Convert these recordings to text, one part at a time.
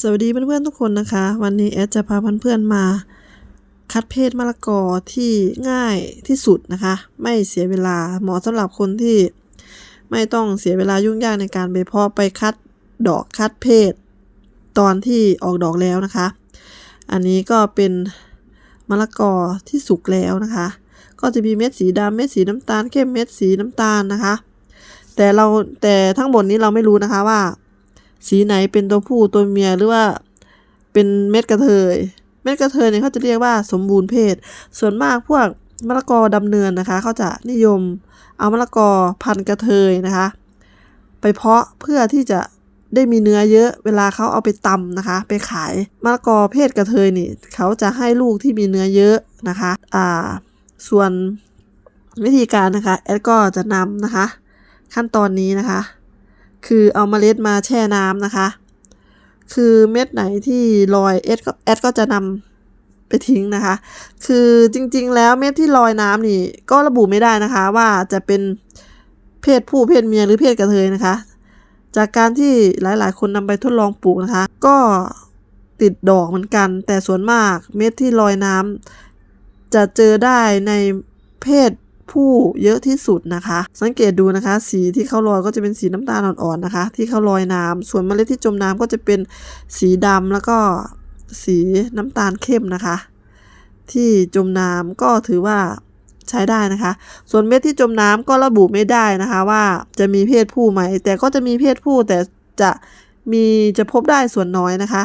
สวัสดีเพื่อนๆทุกคนนะคะ วันนี้แอดจะพาเพื่อนๆมา คัดเพศมะละกอที่ง่ายที่สุดนะคะ ไม่เสียเวลาเหมาะสำหรับคนที่ไม่ต้องเสียเวลายุ่งยากในการไปเพาะไปคัดดอกคัดเพศ ตอนที่ออกดอกแล้วนะคะ อันนี้ก็เป็นมะละกอที่สุกแล้วนะคะ ก็จะมีเม็ดสีดำเม็ดสีน้ำตาลเข้มเม็ดสีน้ำตาลนะคะ แต่เราแต่ทั้งหมดนี้เราไม่รู้นะคะว่า สีไหนเป็นตัวผู้ตัวเมียหรือว่าเป็นเม็ดกระเทย เม็ดกระเทยเนี่ยเขาจะเรียกว่าสมบูรณ์เพศ ส่วนมากพวกมะละกอดำเนินนะคะเขาจะนิยมเอามะละกอพันกระเทยนะคะ ไปเพาะเพื่อที่จะได้มีเนื้อเยอะเวลาเขาเอาไปตำนะคะ ไปขายมะละกอเพศกระเทยนี่เขาจะให้ลูกที่มีเนื้อเยอะนะคะ อ่า ส่วนวิธีการนะคะแอดก็จะนำนะคะ ขั้นตอนนี้นะคะ คือเอาเมล็ดมาแช่น้ำนะคะ คือเม็ดไหนที่ลอยแอดก็แอดก็จะนำไปทิ้งนะคะ คือจริงๆ แล้วเม็ดที่ลอยน้ำนี่ก็ระบุไม่ได้นะคะว่าจะเป็นเพศผู้เพศเมียหรือเพศกระเทยนะคะ จากการที่หลายๆ คนนำไปทดลองปลูกนะคะ ก็ติดดอกเหมือนกัน แต่ส่วนมากเม็ดที่ลอยน้ำจะเจอได้ในเพศ ผู้เยอะที่สุดนะคะ สังเกตดูนะคะ สีที่เขาลอยก็จะเป็นสีน้ำตาลอ่อนๆนะคะ ที่เขาลอยน้ำส่วนเมล็ดที่จมน้ำก็จะเป็นสีดำแล้วก็สีน้ำตาลเข้มนะคะ ที่จมน้ำก็ถือว่าใช้ได้นะคะ ส่วนเม็ดที่จมน้ำก็ระบุไม่ได้นะคะ ว่าจะมีเพศผู้ไหม แต่ก็จะมีเพศผู้แต่จะมีจะพบได้ส่วนน้อยนะคะ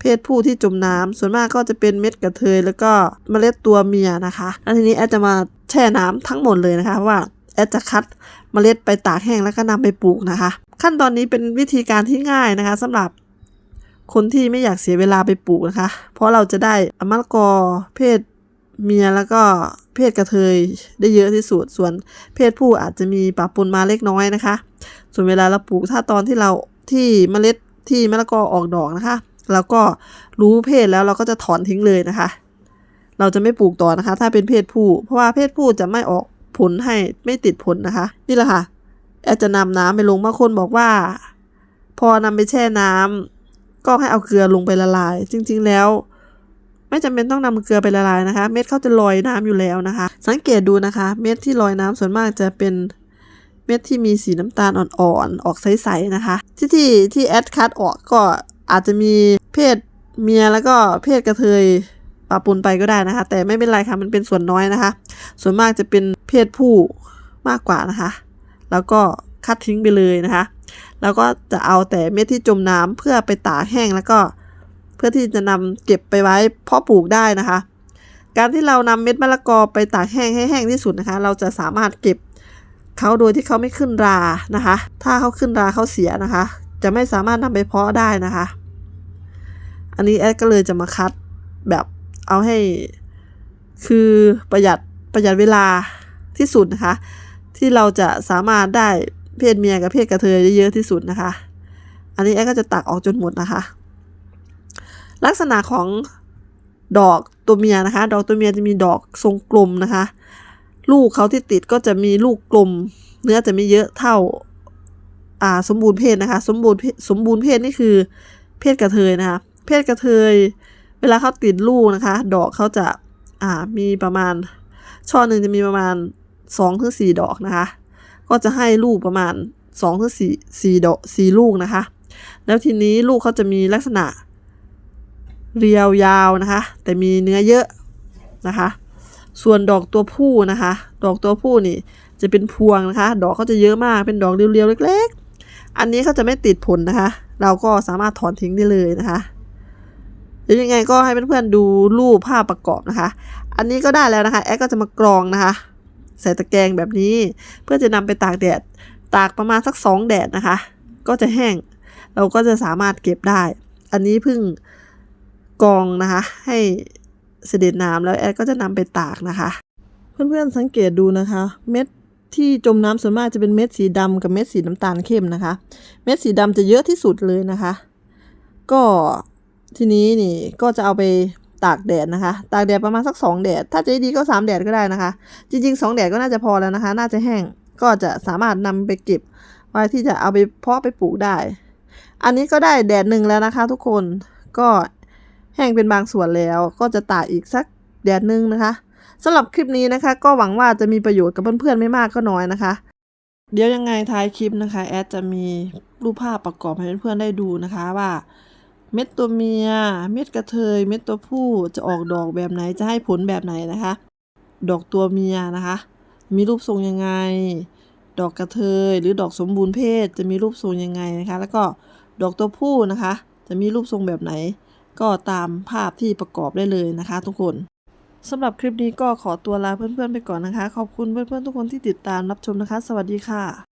เพศผู้ที่จมน้ำส่วนมากก็จะเป็นเม็ดกระเทยแล้วก็เมล็ดตัวเมียนะคะแล้วทีนี้แอดจะมาแช่น้ำทั้งหมดเลยนะคะเพราะว่าแอดจะคัดเมล็ดไปตากแห้งแล้วก็นำไปปลูกนะคะ ขั้นตอนนี้เป็นวิธีการที่ง่ายนะคะสำหรับคนที่ไม่อยากเสียเวลาไปปลูกนะคะ เพราะเราจะได้มะละกอเพศเมียแล้วก็เพศกระเทยได้เยอะที่สุด ส่วนเพศผู้อาจจะมีปะปนมาเล็กน้อยนะคะ ส่วนเวลาเราปลูกถ้าตอนที่เราที่เมล็ดที่มะละกอออกดอกนะคะ เราก็รู้เพศแล้วเราก็จะถอนทิ้งเลยนะคะ เราจะไม่ปลูกต่อนะคะ ถ้าเป็นเพศผู้ เพราะว่าเพศผู้จะไม่ออกผลให้ไม่ติดผลนะคะ นี่แหละค่ะแอดจะนำน้ำไปลงบางคนบอกว่า พอนำไปแช่น้ำก็ให้เอาเกลือลงไปละลาย จริง ๆแล้ว ไม่จำเป็นต้องนำเกลือไปละลายนะคะ เม็ดเขาจะลอยน้ำอยู่แล้วนะคะ สังเกตดูนะคะ เม็ดที่ลอยน้ำส่วนมากจะเป็นเม็ดที่มีสีน้ำตาลอ่อนๆออกใสๆนะคะ ที่ที่ที่แอดคัดออกก็ อาจจะมีเพศเมียแล้วก็เพศกระเทยปะปนไปก็ได้นะคะ แต่ไม่เป็นไรค่ะมันเป็นส่วนน้อยนะคะ ส่วนมากจะเป็นเพศผู้มากกว่านะคะ แล้วก็คัดทิ้งไปเลยนะคะ แล้วก็จะเอาแต่เม็ดที่จมน้ำเพื่อไปตากแห้งแล้วก็ เพื่อที่จะนำเก็บไปไว้เพาะปลูกได้นะคะ การที่เรานำเม็ดมะละกอไปตากแห้งให้แห้งที่สุดนะคะ เราจะสามารถเก็บเขาโดยที่เขาไม่ขึ้นรานะคะ ถ้าเขาขึ้นราเขาเสียนะคะ จะไม่สามารถนำไปเพาะได้นะคะ อันนี้แอดก็เลยจะมาคัดแบบเอาให้คือประหยัดประหยัดเวลาที่สุดนะคะ ที่เราจะสามารถได้เพศเมียกับเพศกระเทยได้เยอะที่สุดนะคะ อันนี้แอดก็จะตักออกจนหมดนะคะ ลักษณะของดอกตัวเมียนะคะ ดอกตัวเมียจะมีดอกทรงกลมนะคะ ลูกเขาที่ติดก็จะมีลูกกลม เนื้อจะไม่เยอะเท่าอ่าสมบูรณ์เพศนะคะ สมบูรณ์สมบูรณ์เพศนี่คือเพศกระเทยนะคะ เพศกระเทย เวลาเขาติดลูกนะคะ ดอกเขาจะอ่ามีประมาณ ช่อหนึ่งจะมีประมาณสองถึงสี่ดอกนะคะ ก็จะให้ลูกประมาณสองถึงสี่สี่ดอกสี่ลูกนะคะ แล้วทีนี้ลูกเขาจะมีลักษณะเรียวยาวนะคะ แต่มีเนื้อเยอะนะคะ ส่วนดอกตัวผู้นะคะ ดอกตัวผู้นี่จะเป็นพวงนะคะ ดอกเขาจะเยอะมากเป็นดอกเรียวๆเล็ก ๆ อันนี้เขาจะไม่ติดผลนะคะ เราก็สามารถถอนทิ้งได้เลยนะคะ เดี๋ยวยังไงก็ให้เพื่อนๆดูรูปภาพประกอบนะคะ อันนี้ก็ได้แล้วนะคะ แอดก็จะมากรองนะคะ ใส่ตะแกรงแบบนี้ เพื่อจะนำไปตากแดด ตากประมาณสักสองแดดนะคะ ก็จะแห้ง เราก็จะสามารถเก็บได้ อันนี้เพิ่งกรองนะคะ ให้เสด็จน้ำแล้วแอดก็จะนำไปตากนะคะ เพื่อนๆสังเกตดูนะคะ เม็ดที่จมน้ำส่วนมากจะเป็นเม็ดสีดำกับเม็ดสีน้ำตาลเข้มนะคะ เม็ดสีดำจะเยอะที่สุดเลยนะคะ ก็ ทีนี้นี่ก็จะเอาไปตากแดดนะคะ ตากแดดประมาณสักสองแดด ถ้าจะดีก็สามแดดก็ได้นะคะ จริงๆสองแดดก็น่าจะพอแล้วนะคะ น่าจะแห้งก็จะสามารถนำไปเก็บไว้ที่จะเอาไปเพาะไปปลูกได้ อันนี้ก็ได้แดดหนึ่งแล้วนะคะ ทุกคนก็แห้งเป็นบางส่วนแล้ว ก็จะตากอีกสักแดดหนึ่งนะคะสำหรับคลิปนี้นะคะ ก็หวังว่าจะมีประโยชน์กับเพื่อนๆไม่มากก็น้อยนะคะ เดี๋ยวยังไงท้ายคลิปนะคะ แอดจะมีรูปภาพประกอบให้เพื่อนๆได้ดูนะคะว่า เม็ดตัวเมีย เม็ดกระเทย เม็ดตัวผู้จะออกดอกแบบไหนจะให้ผลแบบไหนนะคะ ดอกตัวเมียนะคะ มีรูปทรงยังไง ดอกกระเทย หรือดอกสมบูรณ์เพศจะมีรูปทรงยังไงนะคะ แล้วก็ดอกตัวผู้นะคะ จะมีรูปทรงแบบไหน ก็ตามภาพที่ประกอบได้เลยนะคะ ทุกคนสำหรับคลิปนี้ก็ขอตัวลาเพื่อนๆไปก่อนนะคะ ขอบคุณเพื่อนๆทุกคนที่ติดตามรับชมนะคะ สวัสดีค่ะ